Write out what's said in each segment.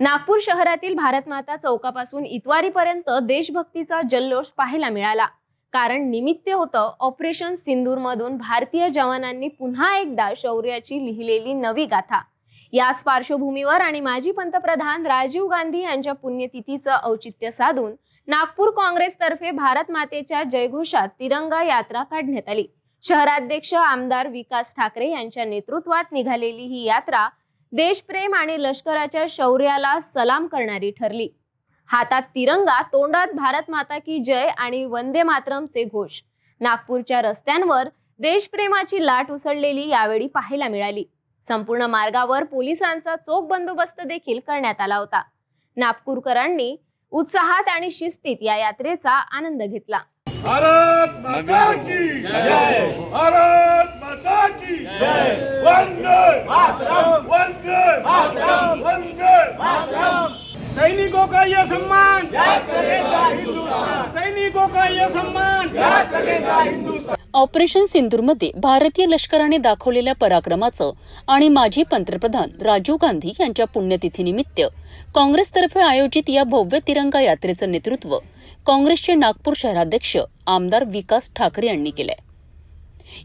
नागपूर शहरातील भारतमाता चौकापासून इतवारीपर्यंत देशभक्तीचा जल्लोष पाहायला मिळाला. कारण निमित्त होतं ऑपरेशन सिंदूरमधून भारतीय जवानांनी पुन्हा एकदा शौर्याची लिहिलेली नवी गाथा. याच पार्श्वभूमीवर आणि माजी पंतप्रधान राजीव गांधी यांच्या पुण्यतिथीचं औचित्य साधून नागपूर काँग्रेसतर्फे भारत मातेच्या जयघोषात तिरंगा यात्रा काढण्यात आली. शहराध्यक्ष आमदार विकास ठाकरे यांच्या नेतृत्वात निघालेली ही यात्रा देशप्रेम आणि लष्कराच्या शौर्याला सलाम करणारी ठरली. हातात तिरंगा तोंडात भारत माता की जय आणि वंदे मातरमचे घोष. नागपूरच्या रस्त्यांवर देशप्रेमाची लाट उसळलेली यावेळी पाहायला मिळाली. संपूर्ण मार्गावर पोलिसांचा चोख बंदोबस्त देखील करण्यात आला होता. नागपूरकरांनी उत्साहात आणि शिस्तीत या यात्रेचा आनंद घेतला. भारत माता की जय! भारत माता की जय! वंदे मातरम वंदे मातरम वंदे मातरम सैनिकों का ये सम्मान सैनिकों का ये सम्मान ऑपरेशन सिंदूरमध्ये भारतीय लष्कराने दाखवलेल्या पराक्रमाचं आणि माजी पंतप्रधान राजीव गांधी यांच्या पुण्यतिथीनिमित्त काँग्रेसतर्फे आयोजित या भव्य तिरंगा यात्रेचं नेतृत्व काँग्रेसचे नागपूर शहराध्यक्ष आमदार विकास ठाकरे यांनी केलंय.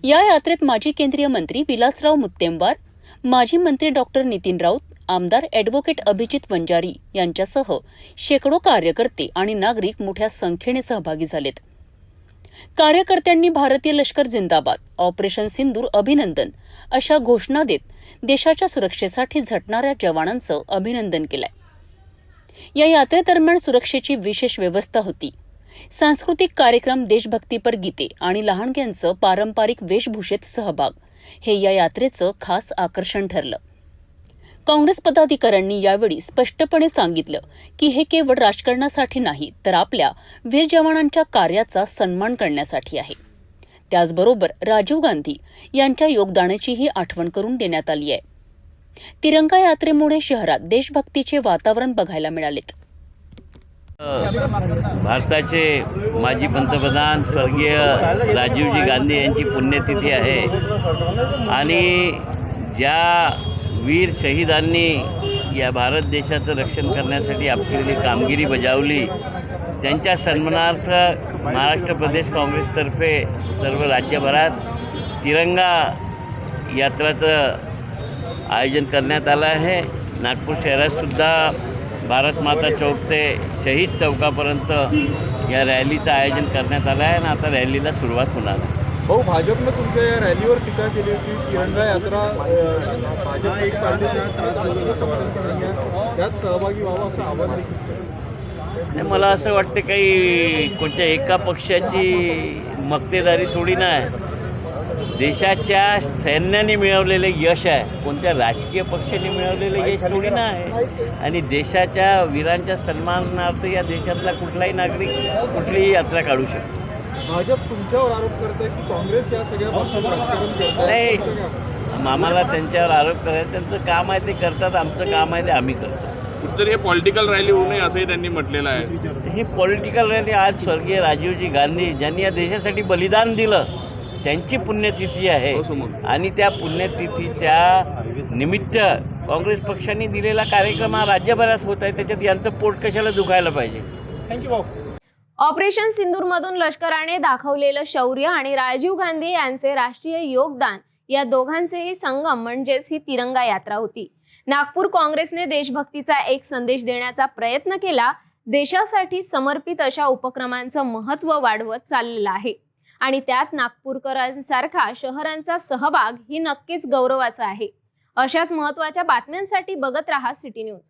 या यात्रेत माजी केंद्रीय मंत्री विलासराव मुत्तेमवार माजी मंत्री डॉक्टर नितीन राऊत आमदार अॅडव्होकेट अभिजित वंजारी यांच्यासह शेकडो कार्यकर्ते आणि नागरिक मोठ्या संख्येने सहभागी झालेत. कार्यकर्त्यांनी भारतीय लष्कर जिंदाबाद ऑपरेशन सिंदूर अभिनंदन अशा घोषणा देत देशाच्या सुरक्षेसाठी झटणाऱ्या जवानांचं अभिनंदन केलंय. या यात्रेदरम्यान सुरक्षेची विशेष व्यवस्था होती. सांस्कृतिक कार्यक्रम देशभक्तीपर गीते आणि लहानग्यांचं पारंपरिक वेशभूषेत सहभाग हे या यात्रेचं खास आकर्षण ठरलं. काँग्रेस पदाधिकाऱ्यांनी यावेळी स्पष्टपणे सांगितलं की हे केवळ राजकारणासाठी नाही तर आपल्या वीर जवानांच्या कार्याचा सन्मान करण्यासाठी आहे. त्याचबरोबर राजीव गांधी यांच्या योगदानाचीही आठवण करून देण्यात आली आहे. तिरंगा यात्रेमुळे शहरात देशभक्तीचे वातावरण बघायला मिळालेत. भारताचे माजी पंतप्रधान स्वर्गीय राजीवजी गांधी यांची पुण्यतिथी आहे. आणि ज्या वीर शहीदांनी या भारत देशाचं रक्षण करण्यासाठी आपली कामगिरी बजावली. त्यांच्या सन्मानार्थ महाराष्ट्र प्रदेश काँग्रेसतर्फे सर्व राज्यभरात तिरंगा यात्राचं आयोजन करण्यात आलं आहे. नागपूर शहरातसुद्धा भारत माता चौक ते शहीद चौकापर्यंत या रॅलीचं आयोजन करण्यात आलं आहे आणि आता रॅलीला सुरुवात होणार आहे. भाऊ भाजपनं तुमच्या या रॅलीवर टीका केली होती तिरंगा यात्रा भाजप त्यात सहभागी व्हावं असं आवाहन. नाही मला असं वाटतं काही कोणत्या एका पक्षाची मक्तेदारी थोडी नाही देशाच्या सैन्याने मिळवलेले यश आहे कोणत्या राजकीय पक्षाने मिळवलेले यश थोडी नाही आणि देशाच्या वीरांच्या सन्मानार्थ या देशातला कुठलाही नागरिक कुठलीही यात्रा काढू शकतो. भाजप तुमच्यावर आरोप करत आहे की काँग्रेस या सगळ्या बाबतीत राजकारण करत नाही. आहे आम्हाला त्यांच्यावर आरोप करायचं त्यांचं काम आहे ते करतात आमचं काम आहे ते आम्ही करतो. तर हे पॉलिटिकल रॅली होऊ नये असंही त्यांनी म्हटलेलं आहे. ही पॉलिटिकल रॅली आज स्वर्गीय राजीवजी गांधी ज्यांनी या देशासाठी बलिदान दिलं त्यांची पुण्यतिथी आहे. हो. आणि त्या पुण्यतिथीच्या निमित्त काँग्रेस पक्षाने दिलेला कार्यक्रम हा राज्यभरात होत आहे त्याच्यात यांचं पोट कशाला दुखायला पाहिजे? थँक्यू भाऊ. ऑपरेशन सिंदूरमधून लष्कराने दाखवलेलं शौर्य आणि राजीव गांधी यांचे राष्ट्रीय योगदान या दोघांचेही संगम म्हणजेच ही तिरंगा यात्रा होती. नागपूर काँग्रेसने देशभक्तीचा एक संदेश देण्याचा प्रयत्न केला. देशासाठी समर्पित अशा उपक्रमांचं महत्त्व वाढवत चाललेलं आहे. आणि त्यात नागपूरकरांसारखा शहरांचा सहभाग ही नक्कीच गौरवाचा आहे. अशाच महत्त्वाच्या बातम्यांसाठी बघत राहा सिटी न्यूज.